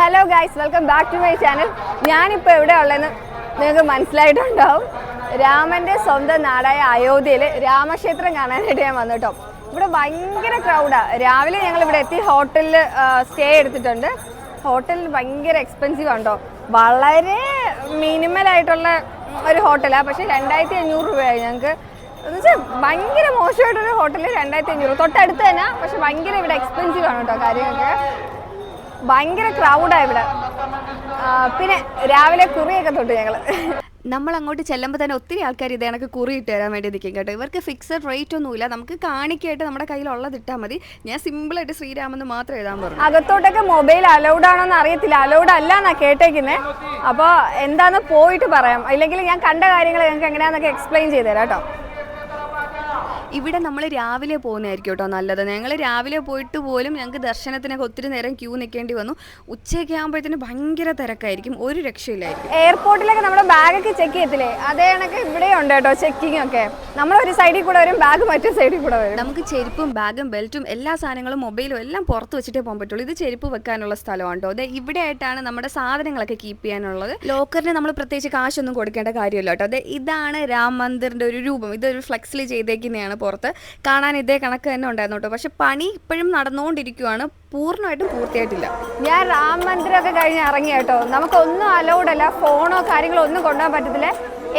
Hello guys welcome back to my channel ഞാനിപ്പോൾ എവിടെ ഉള്ളതെന്ന് നിങ്ങൾക്ക് മനസ്സിലായിട്ടുണ്ടാവും. രാമന്റെ സ്വന്തം നാടായ അയോധ്യയിൽ രാമക്ഷേത്രം കാണാനായിട്ട് ഞാൻ വന്നു കേട്ടോ. ഇവിടെ ഭയങ്കര ക്രൗഡാണ് രാവിലെ ഞങ്ങൾ ഇവിടെ എത്തി ഹോട്ടലിൽ സ്റ്റേ എടുത്തിട്ടുണ്ട്. ഹോട്ടലിൽ ഭയങ്കര എക്സ്പെൻസീവ് ഉണ്ടോ വളരെ മിനിമലായിട്ടുള്ള ഒരു ഹോട്ടലാണ് പക്ഷേ രണ്ടായിരത്തി അഞ്ഞൂറ് രൂപയായി ഞങ്ങൾക്ക്. എന്നുവെച്ചാൽ ഭയങ്കര മോശമായിട്ടൊരു ഹോട്ടലിൽ രണ്ടായിരത്തി അഞ്ഞൂറ് തൊട്ടടുത്ത് തന്നെ പക്ഷെ ഭയങ്കര ഇവിടെ എക്സ്പെൻസീവ് ആണ് കേട്ടോ കാര്യങ്ങളൊക്കെ ഭയങ്കര ക്രൗഡാണ് ഇവിടെ. പിന്നെ രാവിലെ കുറിയൊക്കെ തൊട്ട് ഞങ്ങൾ നമ്മൾ അങ്ങോട്ട് ചെല്ലുമ്പോൾ തന്നെ ഒത്തിരി ആൾക്കാർ ഇത് കണക്ക് കുറി ഇട്ട് തരാൻ വേണ്ടി നിൽക്കും കേട്ടോ. ഇവർക്ക് ഫിക്സഡ് റേറ്റ് ഒന്നുമില്ല. നമുക്ക് കാണിക്കായിട്ട് നമ്മുടെ കയ്യിലുള്ളത് ഇട്ടാൽ മതി. ഞാൻ സിമ്പിളായിട്ട് ശ്രീരാമെന്ന് മാത്രം എഴുതാൻ പറഞ്ഞു. അകത്തോട്ടൊക്കെ മൊബൈൽ അലൗഡ് ആണോന്ന് അറിയത്തില്ല. അലൗഡ് അല്ല എന്നാ കേട്ടേക്കുന്നത് അപ്പോൾ എന്താന്ന് പോയിട്ട് പറയാം. അല്ലെങ്കിൽ ഞാൻ കണ്ട കാര്യങ്ങൾ ഞങ്ങൾക്ക് എങ്ങനെയാണെന്നൊക്കെ എക്സ്പ്ലെയിൻ ചെയ്തു തരാം കേട്ടോ. ഇവിടെ നമ്മൾ രാവിലെ പോകുന്നതായിരിക്കും കേട്ടോ നല്ലത്. ഞങ്ങൾ രാവിലെ പോയിട്ട് പോലും ഞങ്ങൾക്ക് ദർശനത്തിനൊക്കെ ഒത്തിരി നേരം ക്യൂ നിൽക്കേണ്ടി വന്നു. ഉച്ചയൊക്കെ ആകുമ്പോഴത്തേന് ഭയങ്കര തിരക്കായിരിക്കും. ഒരു രക്ഷയില്ലായിരിക്കും. എയർപോർട്ടിലൊക്കെ നമ്മുടെ ബാഗൊക്കെ ചെക്ക് ചെയ്യത്തില്ലേ? അതേ കണക്ക് ഇവിടെ ഉണ്ട് കേട്ടോ ചെക്കിംഗ് ഒക്കെ. നമ്മൾ ഒരു സൈഡിൽ കൂടെ വരും ബാഗ് മറ്റേ സൈഡിൽ കൂടെ വരും. നമുക്ക് ചെരുപ്പും ബാഗും ബെൽറ്റും എല്ലാ സാധനങ്ങളും മൊബൈലും എല്ലാം പുറത്ത് വെച്ചിട്ടേ പോകാൻ പറ്റുള്ളൂ. ഇത് ചെരുപ്പ് വെക്കാനുള്ള സ്ഥലമാണ് കേട്ടോ. അതെ ഇവിടെ ആയിട്ടാണ് നമ്മുടെ സാധനങ്ങളൊക്കെ കീപ്പ് ചെയ്യാനുള്ളത്. ലോക്കറിന് നമ്മൾ പ്രത്യേകിച്ച് കാശൊന്നും കൊടുക്കേണ്ട കാര്യമില്ല കേട്ടോ. അതെ ഇതാണ് രാം മന്ദിറിന്റെ ഒരു രൂപം. ഇതൊരു ഫ്ലെക്സിൽ ചെയ്തേക്കുന്നതാണ്. പുറത്ത് കാണാൻ ഇതേ കണക്ക് തന്നെ ഉണ്ടായിരുന്നു കേട്ടോ പക്ഷെ പണി ഇപ്പോഴും നടന്നുകൊണ്ടിരിക്കുവാണ്. പൂർണമായിട്ടും പൂർത്തിയായിട്ടില്ല. ഞാൻ റാം മന്ദിരമൊക്കെ കഴിഞ്ഞ് ഇറങ്ങി കേട്ടോ. നമുക്കൊന്നും അലൗഡല്ല ഫോണോ കാര്യങ്ങളോ ഒന്നും കൊണ്ടുപോകാൻ പറ്റത്തില്ല.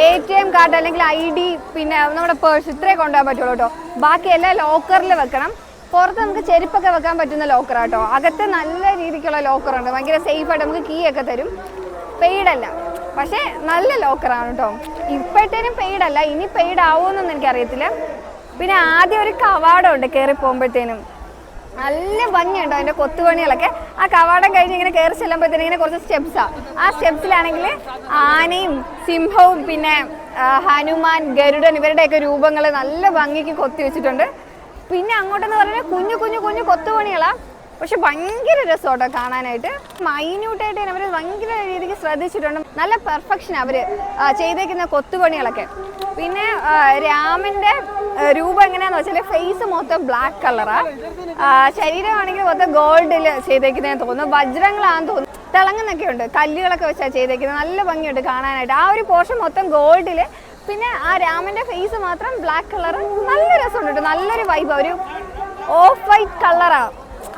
എ ടി എം കാർഡ് അല്ലെങ്കിൽ ഐ ഡി പിന്നെ നമ്മുടെ പേഴ്സ് ഇത്രേ കൊണ്ടുപോകാൻ പറ്റുള്ളൂ കേട്ടോ. ബാക്കിയെല്ലാം ലോക്കറിൽ വെക്കണം. പുറത്ത് നമുക്ക് ചെരുപ്പൊക്കെ വെക്കാൻ പറ്റുന്ന ലോക്കറാണ് കേട്ടോ. അകത്ത് നല്ല രീതിക്കുള്ള ലോക്കറുണ്ട് ഭയങ്കര സേഫായിട്ട് നമുക്ക് കീ ഒക്കെ തരും. പെയ്ഡ് അല്ല. പക്ഷേ നല്ല ലോക്കറാണ് കേട്ടോ. ഇപ്പോഴത്തേനും പെയ്ഡ് അല്ല. ഇനി പെയ്ഡ് ആവുമെന്നൊന്നും എനിക്കറിയത്തില്ല. പിന്നെ ആദ്യം ഒരു കവാടമുണ്ട് കയറി പോകുമ്പോഴത്തേനും. നല്ല ഭംഗിയുണ്ടോ അതിന്റെ കൊത്തുപണികളൊക്കെ. ആ കവാടം കഴിഞ്ഞ് ഇങ്ങനെ കയറി ചെല്ലുമ്പോഴത്തേനും ഇങ്ങനെ കുറച്ച് സ്റ്റെപ്സാ ആ. സ്റ്റെപ്സിലാണെങ്കിൽ ആനയും സിംഹവും പിന്നെ ഹനുമാൻ ഗരുഡൻ ഇവരുടെയൊക്കെ രൂപങ്ങൾ നല്ല ഭംഗിക്ക് കൊത്തി വെച്ചിട്ടുണ്ട്. പിന്നെ അങ്ങോട്ടെന്ന് പറഞ്ഞാൽ കുഞ്ഞു കുഞ്ഞു കുഞ്ഞു കൊത്തുപണികളാ. പക്ഷെ ഭയങ്കര രസമാട്ടോ കാണാനായിട്ട്. മൈന്യൂട്ടായിട്ട് തന്നെ അവർ ഭയങ്കര രീതിക്ക് ശ്രദ്ധിച്ചിട്ടുണ്ട്. നല്ല പെർഫെക്ഷൻ അവർ ചെയ്തേക്കുന്ന കൊത്തുപണികളൊക്കെ. പിന്നെ രാമന്റെ രൂപം എങ്ങനെയാന്ന് വെച്ചാൽ ഫേസ് മൊത്തം ബ്ലാക്ക് കളറാ ശരീരമാണെങ്കിൽ മൊത്തം ഗോൾഡിൽ ചെയ്തേക്കുന്നതെന്ന് തോന്നുന്നു. വജ്രങ്ങളാന്ന് തോന്നുന്നു. തിളങ്ങുന്നൊക്കെ ഉണ്ട്. കല്ലുകളൊക്കെ വെച്ചാണ് ചെയ്തേക്കുന്നത്. നല്ല ഭംഗിയുണ്ട് കാണാനായിട്ട്. ആ ഒരു പോർഷൻ മൊത്തം ഗോൾഡിൽ പിന്നെ ആ രാമന്റെ ഫേസ് മാത്രം ബ്ലാക്ക് കളർ നല്ല രസമുണ്ട്. നല്ലൊരു വൈബ് ഒരു ഓഫ് വൈറ്റ് കളറാ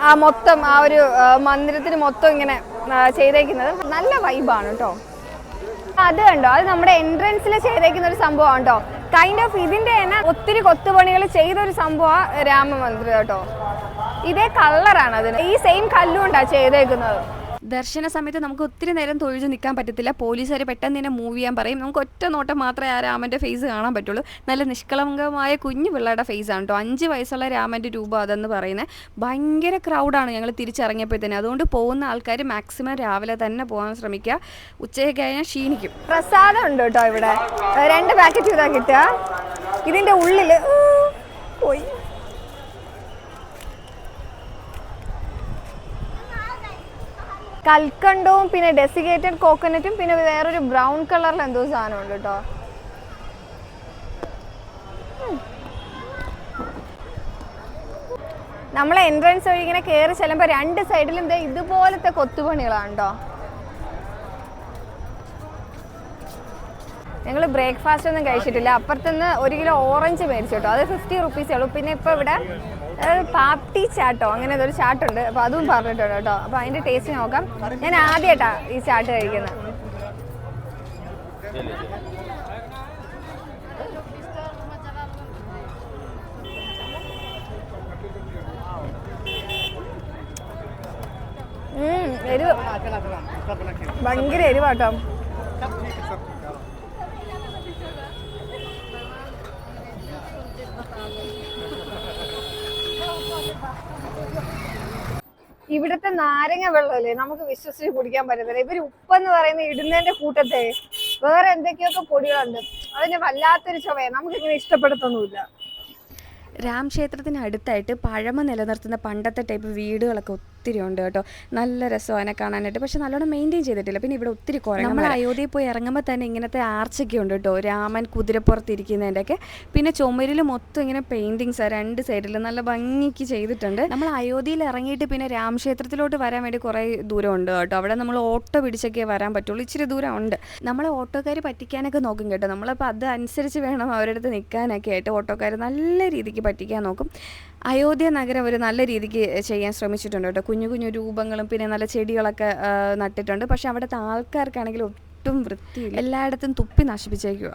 ആ. മൊത്തം ആ ഒരു മന്ദിരത്തിന് മൊത്തം ഇങ്ങനെ ചെയ്തേക്കുന്നത്. നല്ല വൈബാണ് കേട്ടോ. അത് കണ്ടോ? അത് നമ്മുടെ എൻട്രൻസിൽ ചെയ്തേക്കുന്ന ഒരു സംഭവം കേട്ടോ. കൈൻഡ് ഓഫ് ഇതിന്റെ തന്നെ ഒത്തിരി കൊത്തുപണികൾ ചെയ്ത ഒരു സംഭവമാണ് രാമമന്ദിരം കേട്ടോ. ഇതേ കളറാണ് അതിന്. ഈ സെയിം കല്ലുകൊണ്ടാണ് ചെയ്തേക്കുന്നത്. ദർശന സമയത്ത് നമുക്ക് ഒത്തിരി നേരം തൊഴിച്ചു നിൽക്കാൻ പറ്റത്തില്ല. പോലീസുകാർ പെട്ടെന്ന് തന്നെ മൂവ് ചെയ്യാൻ പറയും. നമുക്ക് ഒറ്റ നോട്ടം മാത്രമേ ആ രാമന്റെ ഫേസ് കാണാൻ പറ്റുള്ളൂ. നല്ല നിഷ്കളങ്കമായ കുഞ്ഞു പിള്ളേരുടെ ഫേസ് ആണ് കേട്ടോ അഞ്ച് വയസ്സുള്ള രാമന്റെ രൂപം അതെന്ന് പറയുന്നത്. ഭയങ്കര ക്രൗഡാണ് ഞങ്ങൾ തിരിച്ചിറങ്ങിയപ്പോൾ തന്നെ അതുകൊണ്ട് പോകുന്ന ആൾക്കാർ മാക്സിമം രാവിലെ തന്നെ പോകാൻ ശ്രമിക്കുക. ഉച്ചയൊക്കെ കഴിഞ്ഞാൽ ക്ഷീണിക്കും. പ്രസാദം ഉണ്ട് കേട്ടോ ഇവിടെ. രണ്ട് പാക്കറ്റ് ഇതാ കിട്ടുക. ഇതിന്റെ ഉള്ളിൽ പോയി. കൽക്കണ്ടവും പിന്നെ ഡെസിഗേറ്റഡ് കോക്കനറ്റും പിന്നെ വേറൊരു ബ്രൗൺ കളറിൽ എന്തോ സാധനം ഉണ്ട് കേട്ടോ നമ്മൾ എൻട്രൻസ് വഴി ഇങ്ങനെ കയറി ചെല്ലുമ്പോൾ രണ്ട് സൈഡിലും ദേ ഇതുപോലത്തെ കൊത്തുപണികളാണ് കേട്ടോ. ഞങ്ങൾ ബ്രേക്ക്ഫാസ്റ്റ് ഒന്നും കഴിച്ചിട്ടില്ല. അപ്പുറത്തുനിന്ന് ഒരു കിലോ ഓറഞ്ച് മേടിച്ചു കേട്ടോ. അത് ഫിഫ്റ്റി റുപ്പീസേ ഉള്ളൂ. പിന്നെ ഇപ്പോൾ ഇവിടെ പാപ്റ്റി ചാട്ടോ അങ്ങനെ ഒരു ചാട്ടുണ്ട്. അപ്പോൾ അതും പറഞ്ഞിട്ടുണ്ട് കേട്ടോ. അപ്പോൾ അതിന്റെ ടേസ്റ്റ് നോക്കാം. ഞാൻ ആദ്യമായിട്ടാണ് ഈ ചാട്ട് കഴിക്കുന്നത് ഭയങ്കര എരിവാട്ടോ. ഇവിടുത്തെ നാരങ്ങ വെള്ളമല്ലേ? നമുക്ക് വിശ്വസിച്ച് കുടിക്കാൻ പറ്റത്തില്ല. ഇവർ ഉപ്പെന്ന് പറയുന്ന ഇടുന്നതിന്റെ കൂട്ടത്തെ വേറെ എന്തൊക്കെയൊക്കെ പൊടികളുണ്ട്? അതിന് വല്ലാത്തൊരു ചുവയെ നമുക്ക് ഇങ്ങനെ ഇഷ്ടപ്പെടുത്തൊന്നുമില്ല. രാം ക്ഷേത്രത്തിന് അടുത്തായിട്ട് പഴമ നിലനിർത്തുന്ന പണ്ടത്തെ ടൈപ്പ് വീടുകളൊക്കെ ഒത്തിരി ഉണ്ട് കേട്ടോ. നല്ല രസം അതിനെ കാണാനായിട്ട്. പക്ഷെ നല്ലോണം മെയിന്റെയിൻ ചെയ്തിട്ടില്ല. പിന്നെ ഇവിടെ ഒത്തിരി കുറേ നമ്മൾ അയോധ്യയിൽ പോയി ഇറങ്ങുമ്പോൾ തന്നെ ഇങ്ങനത്തെ ആർച്ചൊക്കെ ഉണ്ട് കേട്ടോ. രാമൻ കുതിരപ്പുറത്തിരിക്കുന്നതിന്റെയൊക്കെ പിന്നെ ചുമരിൽ മൊത്തം ഇങ്ങനെ പെയിന്റിങ്സ് രണ്ട് സൈഡിൽ നല്ല ഭംഗിക്ക് ചെയ്തിട്ടുണ്ട്. നമ്മൾ അയോധ്യയിൽ ഇറങ്ങിയിട്ട് പിന്നെ രാമക്ഷേത്രത്തിലോട്ട് വരാൻ വേണ്ടി കുറേ ദൂരം ഉണ്ട് കേട്ടോ. അവിടെ നമ്മൾ ഓട്ടോ പിടിച്ചൊക്കെ വരാൻ പറ്റുള്ളൂ. ഇച്ചിരി ദൂരം ഉണ്ട്. നമ്മളെ ഓട്ടോക്കാർ പറ്റിക്കാനൊക്കെ നോക്കും കേട്ടോ. നമ്മളപ്പോൾ അത് അനുസരിച്ച് വേണം അവരുടെ അടുത്ത് നിൽക്കാനൊക്കെ ആയിട്ട് ഓട്ടോക്കാർ നല്ല രീതിക്ക് പറ്റിക്കാൻ നോക്കും. അയോധ്യ നഗരം അവർ നല്ല രീതിക്ക് ചെയ്യാൻ ശ്രമിച്ചിട്ടുണ്ട് കേട്ടോ. കുഞ്ഞു കുഞ്ഞു രൂപങ്ങളും പിന്നെ നല്ല ചെടികളൊക്കെ നട്ടിട്ടുണ്ട്. പക്ഷെ അവിടുത്തെ ആൾക്കാർക്കാണെങ്കിൽ ഒട്ടും വൃത്തിയില്ല. എല്ലായിടത്തും തുപ്പി നശിപ്പിച്ചേക്കുക